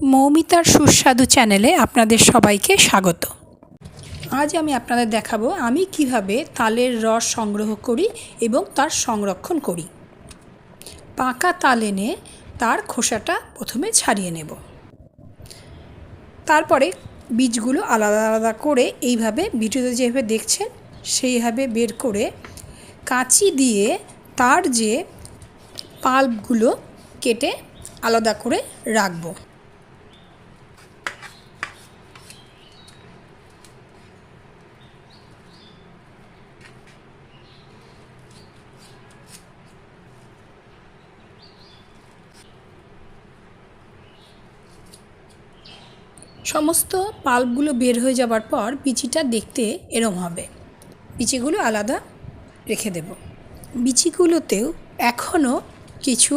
মৌমিতার সুস্বাদু চ্যানেলে আপনাদের সবাইকে স্বাগত। আজ আমি আপনাদের দেখাবো আমি কীভাবে তালের রস সংগ্রহ করি এবং তার সংরক্ষণ করি। পাকা তাল এনে তার খোসাটা প্রথমে ছাড়িয়ে নেব। তারপরে বীজগুলো আলাদা আলাদা করে এইভাবে, ভিডিওতে যেভাবে দেখছেন, সেইভাবে বের করে কাঁচি দিয়ে তার যে পাল্পগুলো কেটে আলাদা করে রাখব। সমস্ত পাল্পগুলো বের হয়ে যাবার পর বিচিটা দেখতে এরম হবে। বিচিগুলো আলাদা রেখে দেব। বিচিগুলোতেও এখনও কিছু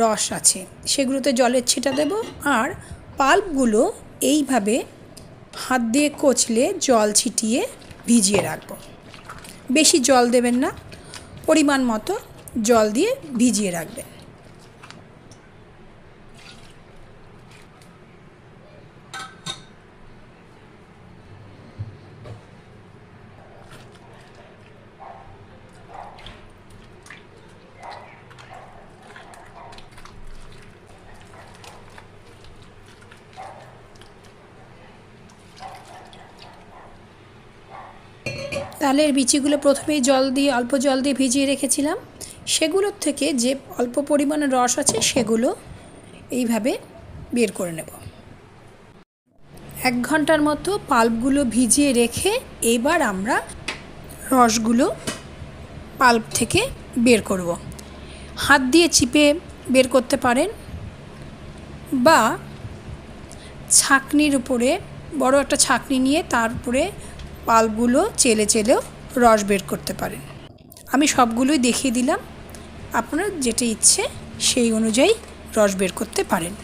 রস আছে। সেগুলোতে জলের ছিটা দেব আর পাল্পগুলো এইভাবে হাত দিয়ে কচলে জল ছিটিয়ে ভিজিয়ে রাখব। বেশি জল দেবেন না, পরিমাণ মতো জল দিয়ে ভিজিয়ে রাখবেন। তালের বিচিগুলো প্রথমেই জল দিয়ে, অল্প জল দিয়ে ভিজিয়ে রেখেছিলাম। সেগুলোর থেকে যে অল্প পরিমাণে রস আছে, সেগুলো এইভাবে বের করে নেব। এক ঘণ্টার মতো পাল্পগুলো ভিজিয়ে রেখে এবার আমরা রসগুলো পাল্প থেকে বের করব। হাত দিয়ে চিপে বের করতে পারেন বা ছাকনির উপরে, বড় একটা ছাকনি নিয়ে তারপরে পাল্পগুলো চেলে চেলেও রস বের করতে পারেন। আমি সবগুলোই দেখিয়ে দিলাম। আপনার যেটা ইচ্ছে সেই অনুযায়ী রস বের করতে পারেন।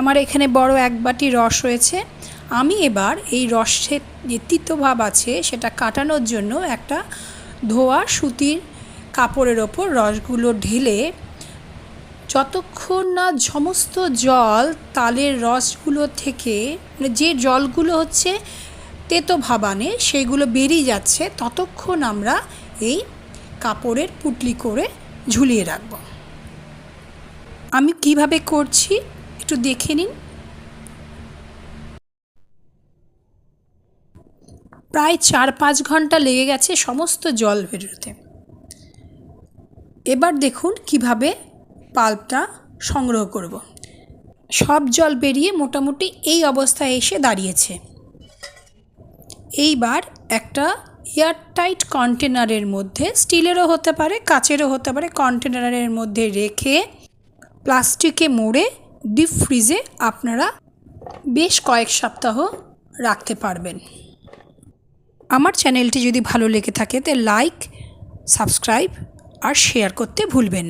আমার এখানে বড় এক বাটি রস রয়েছে। আমি এবার এই রসের যে তিক্তভাব আছে, সেটা কাটানোর জন্য একটা ধোয়া সুতির কাপড়ের ওপর রসগুলো ঢেলে যতক্ষণ না সমস্ত জল তালের রসগুলো থেকে মানে যে জলগুলো হচ্ছে তেতো ভাবানে, সেগুলো বেরিয়ে যাচ্ছে, ততক্ষণ আমরা এই কাপড়ের পুটলি করে ঝুলিয়ে রাখব। আমি কীভাবে করছি, একটু দেখে নিন। প্রায় চার পাঁচ ঘণ্টা লেগে গেছে সমস্ত জল বেরোতে। এবার দেখুন কীভাবে পাল্পটা সংগ্রহ করব। সব জল বেরিয়ে মোটামুটি এই অবস্থায় এসে দাঁড়িয়েছে। এইবার একটা এয়ারটাইট কন্টেনারের মধ্যে, স্টিলেরও হতে পারে, কাচেরও হতে পারে, কন্টেনারের মধ্যে রেখে প্লাস্টিকে মোড়ে ডিপ ফ্রিজে আপনারা বেশ কয়েক সপ্তাহ রাখতে পারবেন। আমার চ্যানেলটি যদি ভালো লেগে থাকে তে লাইক সাবস্ক্রাইব আর শেয়ার করতে ভুলবেন না।